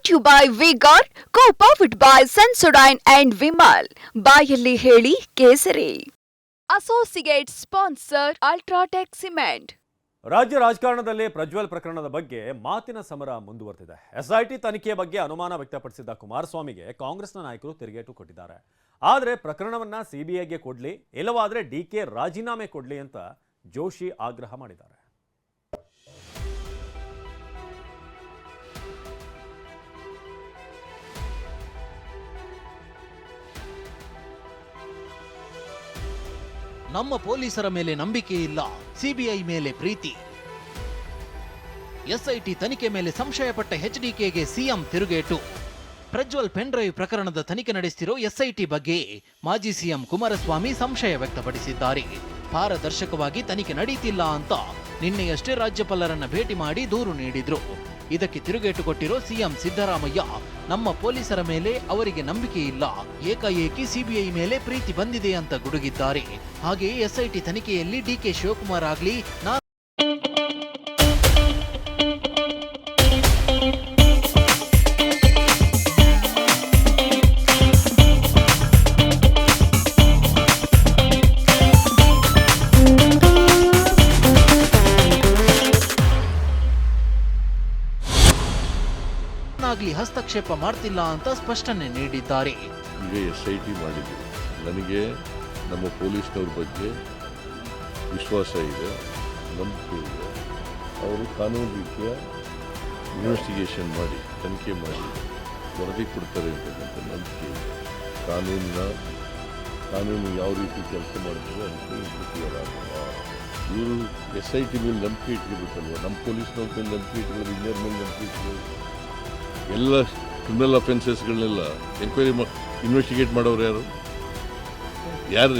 Brought you by vigour co powered by Sensodyne and Vimal ಬಾಯಲ್ಲಿ ಹೇಳಿ ಕೇಸರಿ. Associate sponsor UltraTech cement ರಾಜ್ಯ ರಾಜಕಾರಣದಲ್ಲಿ ಪ್ರಜ್ವಲ್ ಪ್ರಕರಣದ ಬಗ್ಗೆ ಮಾತಿನ ಸಮರ ಮುಂದುವರೆದಿದೆ. ಎಸ್ಐಟಿ ತನಿಖೆ ಬಗ್ಗೆ ಅನುಮಾನ ವ್ಯಕ್ತಪಡಿಸಿದ್ದ ಕುಮಾರಸ್ವಾಮಿಗೆ ಕಾಂಗ್ರೆಸ್ನ ನಾಯಕರು ತಿರುಗೇಟು ಕೊಟ್ಟಿದ್ದಾರೆ. ಆದರೆ ಪ್ರಕರಣವನ್ನ ಸಿಬಿಐಗೆ ಕೊಡ್ಲಿ, ಇಲ್ಲವಾದರೆ ಡಿ ಕೆ ರಾಜೀನಾಮೆ ಕೊಡಲಿ ಅಂತ ಜೋಶಿ ಆಗ್ರಹ ಮಾಡಿದ್ದಾರೆ. ನಮ್ಮ ಪೊಲೀಸರ ಮೇಲೆ ನಂಬಿಕೆ ಇಲ್ಲ, ಸಿಬಿಐ ಮೇಲೆ ಪ್ರೀತಿ. ಎಸ್ಐಟಿ ತನಿಖೆ ಮೇಲೆ ಸಂಶಯಪಟ್ಟ ಎಚ್ಡಿಕೆಗೆ ಸಿಎಂ ತಿರುಗೇಟು. ಪ್ರಜ್ವಲ್ ಪೆನ್ಡ್ರೈವ್ ಪ್ರಕರಣದ ತನಿಖೆ ನಡೆಸಿರೋ ಎಸ್ಐಟಿ ಬಗ್ಗೆ ಮಾಜಿ ಸಿಎಂ ಕುಮಾರಸ್ವಾಮಿ ಸಂಶಯ ವ್ಯಕ್ತಪಡಿಸಿದ್ದಾರೆ. ಪಾರದರ್ಶಕವಾಗಿ ತನಿಖೆ ನಡೀತಿಲ್ಲ ಅಂತ ನಿನ್ನೆಯಷ್ಟೇ ರಾಜ್ಯಪಾಲರನ್ನ ಭೇಟಿ ಮಾಡಿ ದೂರು ನೀಡಿದ್ರು. ಇದಕ್ಕೆ ತಿರುಗೇಟು ಕೊಟ್ಟಿರೋ ಸಿಎಂ ಸಿದ್ದರಾಮಯ್ಯ, ನಮ್ಮ ಪೊಲೀಸರ ಮೇಲೆ ಅವರಿಗೆ ನಂಬಿಕೆ ಇಲ್ಲ. ಏಕಾಏಕಿ ಸಿಬಿಐ ಮೇಲೆ ಪ್ರೀತಿ ಬಂದಿದೆ ಅಂತ ಗುಡುಗಿದ್ದಾರೆ. ಹಾಗೆಯೇ ಎಸ್ಐಟಿ ತನಿಖೆಯಲ್ಲಿ ಡಿಕೆ ಶಿವಕುಮಾರ್ ಆಗ್ಲಿ ಆಗ್ಲಿ ಹಸ್ತಕ್ಷೇಪ ಮಾಡ್ತಿಲ್ಲ ಅಂತ ಸ್ಪಷ್ಟನೆ ನೀಡಿದ್ದಾರೆ. ಈಗ ಎಸ್ ಐ ಟಿ ಮಾಡಿದ್ವಿ ನನಗೆ ನಮ್ಮ ಪೊಲೀಸ್ನವ್ರ ಬಗ್ಗೆ ವಿಶ್ವಾಸ ಇದೆ, ನಂಬಿಕೆ ಇದೆ. ಅವರು ಕಾನೂನು ರೀತಿಯ ಇನ್ವೆಸ್ಟಿಗೇಷನ್ ಮಾಡಿ, ತನಿಖೆ ಮಾಡಿ ವರದಿ ಕೊಡ್ತಾರೆ ಅಂತಕ್ಕಂಥ ನಂಬಿಕೆ ಇದೆ. ಕಾನೂನಿನ, ಕಾನೂನು ಯಾವ ರೀತಿ ಕೆಲಸ ಇಂಪ್ರೂವ್ ಆಗಲ್ಲ ಇವರು ಎಸ್ ಐ ಟಿ ಮೇಲೆ ನಂಬಿಕೆ ಇಟ್ಕೋಬೇಕಲ್ವ ನಮ್ಮ ಪೊಲೀಸ್ನವ್ರ ಮೇಲೆ ನಂಬಿಕೆ ಇಟ್ಕೊಳ್ಳೋದು ಇಂಜಿನಿಯರ್ ಮೇಲೆ ನಂಬಿಕೆ ಇಟ್ಕೊಳ್ಳೋದು ಎಲ್ಲ ಕ್ರಿಮಿನಲ್ ಅಫೆನ್ಸಸ್ಗಳನ್ನೆಲ್ಲ ಎಂಕ್ವೈರಿ ಮಾ ಇನ್ವೆಸ್ಟಿಗೇಟ್ ಮಾಡೋರು ಯಾರು? ಯಾರು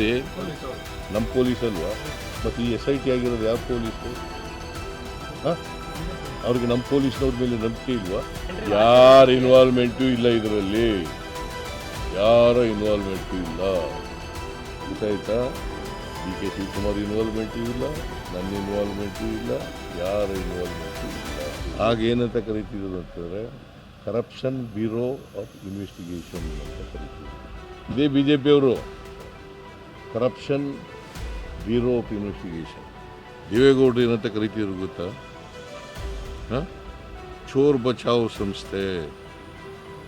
ನಮ್ಮ ಪೊಲೀಸ್ ಅಲ್ವಾ? ಮತ್ತು ಈ ಎಸ್ ಐ ಟಿ ಆಗಿರೋದು ಯಾವ ಪೊಲೀಸು ಹಾಂ? ಅವ್ರಿಗೆ ನಮ್ಮ ಪೊಲೀಸ್ನವ್ರ ಮೇಲೆ ನಂಬಿಕೆ ಇಲ್ವಾ? ಯಾರ ಇನ್ವಾಲ್ವ್ಮೆಂಟು ಇಲ್ಲ ಇದರಲ್ಲಿ? ಯಾರ ಇನ್ವಾಲ್ವ್ಮೆಂಟು ಇಲ್ಲ? ಗೊತ್ತಾಯ್ತಾ? ಡಿ ಕೆ ಶಿವಕುಮಾರ್ ಇನ್ವಾಲ್ವ್ಮೆಂಟು ಇಲ್ಲ ನನ್ನ ಇನ್ವಾಲ್ವ್ಮೆಂಟು ಇಲ್ಲ, ಯಾರ ಇನ್ವಾಲ್ವ್ಮೆಂಟು ಇಲ್ಲ? ಆಗ ಏನಂತ ಕರಿತಿದ್ರು ಅಂತಂದರೆ ಕರಪ್ಷನ್ ಬ್ಯೂರೋ ಆಫ್ ಇನ್ವೆಸ್ಟಿಗೇಷನ್ ಅಂತ ಕರಿತೀವಿ ಇದೇ ಬಿ ಜೆ ಪಿಯವರು ಕರಪ್ಷನ್ ಬ್ಯೂರೋ ಆಫ್ ಇನ್ವೆಸ್ಟಿಗೇಷನ್ ದೇವೇಗೌಡರು ಏನಂತ ಕರಿತೀವಿ ಗೊತ್ತಾ? ಹಾಂ? ಚೋರ್ ಬಚಾವ್ ಸಂಸ್ಥೆ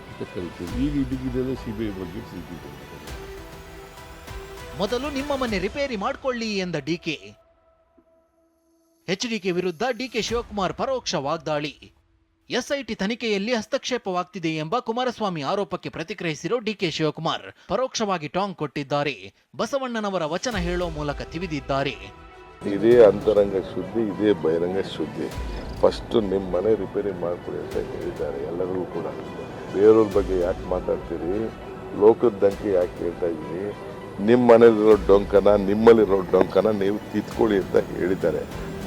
ಅಂತ ಕರಿತೀವಿ ಈಗ ಇದಕ್ಕಿದೆಲ್ಲ ಸಿ ಬಿ ಐ ಬಗ್ಗೆ ಪ್ರೀತಿ ಮೊದಲು ನಿಮ್ಮ ಮನೆ ರಿಪೇರಿ ಮಾಡಿಕೊಳ್ಳಿ ಎಂದ D K H D K ವಿರುದ್ಧ ಡಿಕೆ ಶಿವಕುಮಾರ್ ಪರೋಕ್ಷ ವಾಗ್ದಾಳಿ. ಎಸ್ಐಟಿ ತನಿಖೆಯಲ್ಲಿ ಹಸ್ತಕ್ಷೇಪವಾಗ್ತಿದೆ ಎಂಬ ಕುಮಾರಸ್ವಾಮಿ ಆರೋಪಕ್ಕೆ ಪ್ರತಿಕ್ರಿಯಿಸಿರೋ ಡಿಕೆ ಶಿವಕುಮಾರ್. ಪರೋಕ್ಷವಾಗಿ ಟಾಂಗ್ ಕೊಟ್ಟಿದ್ದಾರೆ. ಬಸವಣ್ಣನವರ ವಚನ ಹೇಳೋ ಮೂಲಕ ತಿವಿದಿದ್ದಾರೆ. ಇದೇ ಅಂತರಂಗ ಶುದ್ಧಿ, ಇದೇ ಬಹಿರಂಗ ಶುದ್ಧಿ. ಫಸ್ಟ್ ನಿಮ್ಮ ಮನೆ ರಿಪೇರಿ ಮಾಡಿಕೊಡಿ ಅಂತ ಹೇಳಿದ್ದಾರೆ. ಎಲ್ಲರಿಗೂ ಕೂಡ. ಬೇರೆಯವ್ರ ಬಗ್ಗೆ ಯಾಕೆ ಮಾತಾಡ್ತೀರಿ? ಲೋಕದ ದಂಕೆ ಯಾಕೆ ಹೇಳ್ತಾ ಇದ್ದೀನಿ ನಿಮ್ಮ ಮನೇಲಿರೋ ಡೊಂಕನ, ನಿಮ್ಮಲ್ಲಿರೋ ಡೊಂಕನ ನೀವು ಕಿತ್ಕೊಳ್ಳಿ ಅಂತ ಹೇಳಿದ್ದಾರೆ.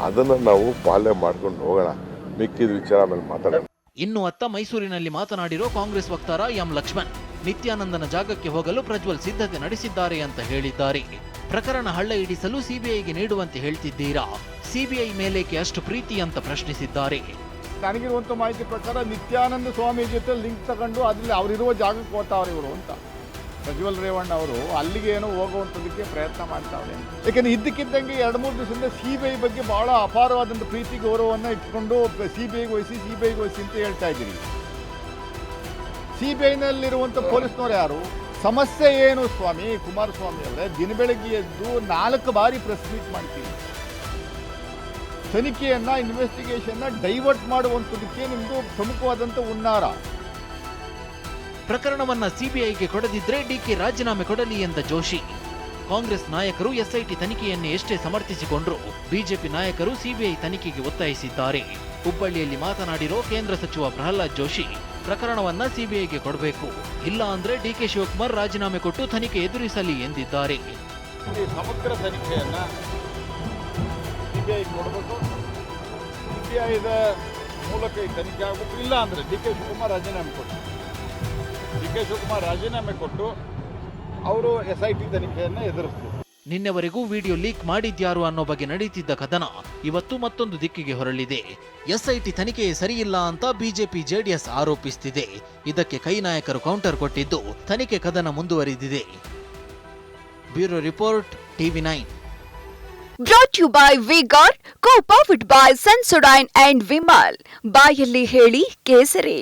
ಅದನ್ನು ನಾವು ಪಾಲನೆ ಮಾಡ್ಕೊಂಡು ಹೋಗೋಣ. ಮಿಕ್ಕಿದ ವಿಚಾರ ಆಮೇಲೆ ಮಾತಾಡೋಣ. ಇನ್ನು ಅತ್ತ ಮೈಸೂರಿನಲ್ಲಿ ಮಾತನಾಡಿರೋ ಕಾಂಗ್ರೆಸ್ ವಕ್ತಾರ ಎಂ ಲಕ್ಷ್ಮಣ್ ನಿತ್ಯಾನಂದನ ಜಾಗಕ್ಕೆ ಹೋಗಲು ಪ್ರಜ್ವಲ್ ಸಿದ್ಧತೆ ನಡೆಸಿದ್ದಾರೆ ಅಂತ ಹೇಳಿದ್ದಾರೆ. ಪ್ರಕರಣ ಹಳ್ಳ ಇಡಿಸಲು ಸಿಬಿಐಗೆ ನೀಡುವಂತೆ ಹೇಳ್ತಿದ್ದೀರಾ? ಸಿಬಿಐ ಮೇಲೇಕೆ ಅಷ್ಟು ಪ್ರೀತಿ ಅಂತ ಪ್ರಶ್ನಿಸಿದ್ದಾರೆ. ನನಗಿರುವಂಥ ಮಾಹಿತಿ ಪ್ರಕಾರ ನಿತ್ಯಾನಂದ ಸ್ವಾಮಿ ಜೊತೆ ಲಿಂಕ್ ತಗೊಂಡು ಅದ್ರಲ್ಲಿ ಅವರಿರುವ ಜಾಗಕ್ಕೆ ಹೋಗ್ತಾವ್ರೆ ಇವರು ಅಂತ. ಪ್ರಜ್ವಲ್ ರೇವಣ್ಣ ಅವರು ಅಲ್ಲಿಗೆ ಏನೋ ಹೋಗುವಂಥದ್ದಕ್ಕೆ ಪ್ರಯತ್ನ ಮಾಡ್ತಾವ್ರೆ. ಯಾಕೆಂದ್ರೆ ಇದ್ದಕ್ಕಿದ್ದಂಗೆ ಎರಡು ಮೂರು ದಿವಸದಿಂದ ಸಿ ಬಿ ಐ ಬಗ್ಗೆ ಬಹಳ ಅಪಾರವಾದಂಥ ಪ್ರೀತಿ ಗೌರವವನ್ನು ಇಟ್ಕೊಂಡು ಸಿ ಬಿ ಐಗೆ ವಹಿಸಿ ಸಿ ಬಿ ಐಗೆ ವಹಿಸಿ ಅಂತ ಹೇಳ್ತಾ ಇದ್ದೀರಿ. ಸಿ ಬಿ ಐನಲ್ಲಿರುವಂಥ ಪೊಲೀಸ್ನವ್ರು ಯಾರು? ಸಮಸ್ಯೆ ಏನು ಸ್ವಾಮಿ? ಕುಮಾರಸ್ವಾಮಿ ಅವರೇ, ದಿನ ಬೆಳಗ್ಗೆ ಎದ್ದು ನಾಲ್ಕು ಬಾರಿ ಪ್ರೆಸ್ ಮೀಟ್ ಮಾಡ್ತೀವಿ ತನಿಖೆಯನ್ನ ಇನ್ವೆಸ್ಟಿಗೇಷನ್ನ ಡೈವರ್ಟ್ ಮಾಡುವಂಥದಕ್ಕೆ ನಿಮ್ಮದು ಪ್ರಮುಖವಾದಂಥ ಹುನ್ನಾರ. ಪ್ರಕರಣವನ್ನ ಸಿಬಿಐಗೆ ಕೊಡದಿದ್ರೆ ಡಿಕೆ ರಾಜೀನಾಮೆ ಕೊಡಲಿ ಎಂದ ಜೋಶಿ. ಕಾಂಗ್ರೆಸ್ ನಾಯಕರು ಎಸ್ಐಟಿ ತನಿಖೆಯನ್ನೇ ಎಷ್ಟೇ ಸಮರ್ಥಿಸಿಕೊಂಡ್ರು, ಬಿಜೆಪಿ ನಾಯಕರು ಸಿಬಿಐ ತನಿಖೆಗೆ ಒತ್ತಾಯಿಸಿದ್ದಾರೆ. ಹುಬ್ಬಳ್ಳಿಯಲ್ಲಿ ಮಾತನಾಡಿರೋ ಕೇಂದ್ರ ಸಚಿವ ಪ್ರಹ್ಲಾದ್ ಜೋಶಿ, ಪ್ರಕರಣವನ್ನ ಸಿಬಿಐಗೆ ಕೊಡಬೇಕು, ಇಲ್ಲ ಅಂದ್ರೆ ಡಿಕೆ ಶಿವಕುಮಾರ್ ರಾಜೀನಾಮೆ ಕೊಟ್ಟು ತನಿಖೆ ಎದುರಿಸಲಿ ಎಂದಿದ್ದಾರೆ. ಸಮಗ್ರ ತನಿಖೆಯನ್ನು ಮೂಲಕ ಈ ತನಿಖೆ ಆಗಬೇಕು, ಇಲ್ಲ ಅಂದ್ರೆ ಡಿ ಕೆ ಶಿವಕುಮಾರ್ ರಾಜೀನಾಮೆ ಕೊಟ್ಟು ಕೆ ಶಿವಕುಮಾರ್ ರಾಜೀನಾಮೆ ಕೊಟ್ಟು ಅವರು ಎಸ್ ಐ ಟಿ ತನಿಖೆಯನ್ನು ಎದುರಿಸ್ತಾರೆ ನಿನ್ನೆವರೆಗೂ ವಿಡಿಯೋ ಲೀಕ್ ಮಾಡಿದ್ಯಾರು ಅನ್ನೋ ಬಗ್ಗೆ ನಡೀತಿದ್ದ ಕದನ ಇವತ್ತು ಮತ್ತೊಂದು ದಿಕ್ಕಿಗೆ ಹೊರಳಿದೆ. ಎಸ್ಐಟಿ ತನಿಖೆ ಸರಿಯಿಲ್ಲ ಅಂತ ಬಿಜೆಪಿ ಜೆಡಿಎಸ್ ಆರೋಪಿಸುತ್ತಿದೆ ಇದಕ್ಕೆ ಕೈ ನಾಯಕರು ಕೌಂಟರ್ ಕೊಟ್ಟಿದ್ದು ತನಿಖೆ ಕದನ ಮುಂದುವರಿದಿದೆ. Bureau report TV nine. Brought you by vigour co powered by Sensodyne and Vimal ಬಾಯಲ್ಲಿ ಹೇಳಿ ಕೇಸರಿ.